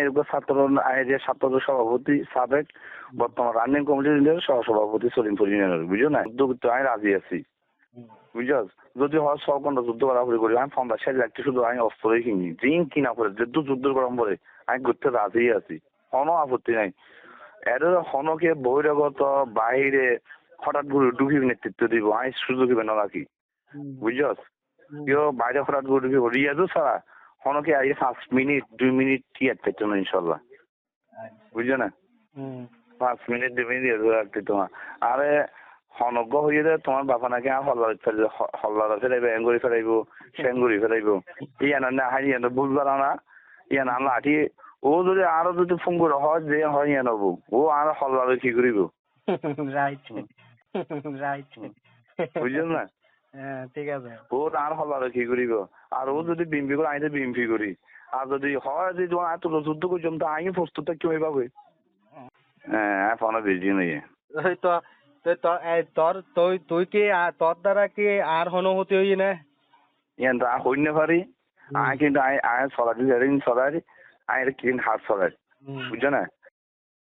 এরকম ছাত্র যে ছাত্র সভাপতি সাবেক বর্তমান রানিং কমিটির সহ সভাপতি সলিম পরিণের বুঝছ না আমি রাজি আছি। বুঝছস যদি হয় যুদ্ধ করা করে করি আমি পঞ্চাশ ষাট লাখ শুধু আমি অস্ত্রই কিনি জিন কিনা পরে যুদ্ধ যুদ্ধ করার পরে আমি করতে রাজি আছি। কোনো আপত্তি নাই। এর হনকে বহিরাগত বাইরে হঠাৎ করে ডুবি নেতৃত্ব দিব আমি সুযোগ না নাকি? বুঝছস কেউ বাইরে হঠাৎ করে ঢুকে রিয়াজও ছাড়া হনকে আগে পাঁচ মিনিট দুই মিনিট টিয়ার থাকতো না ইনশাল্লাহ। বুঝছ না? পাঁচ মিনিট দুই মিনিট রিয়াজ রাখতে তোমার আরে হনজ্ঞ হয়ে যায় তোমার বাপা নাকি আর হল্লার ফেলে হল্লার ফেলাইব এঙ্গুরি ফেলাইব সেঙ্গুরি ফেলাইব। ইয়ান না হাই ইয়ান বুঝবার না। ইয়ান আন লাঠি ও যদি আরও যদি ফোন করে হয় যে হয় ইয়ান হব। ও আর হল্লারে কি করিব? রাইট রাইট বুঝছেন না? হ্যাঁ ঠিক আছে। ও আর কি করিব আর ও যদি বিএমপি করে আমি তো বিএমপি করি আর যদি হয় যদি তোমার এত যুদ্ধ করছিলাম তো আমি প্রস্তুত থাকি ওই পাবে হ্যাঁ এখনও বেশি নেই ওই তো তুই তোর তুই তুই কি তোর দ্বারা কি আর হনুভূতি হই না ইয়ান তো আর হইতে পারি আমি কিন্তু আই আই চলাই দিই চলাই আমি কিন্তু হাত চলাই। বুঝছ না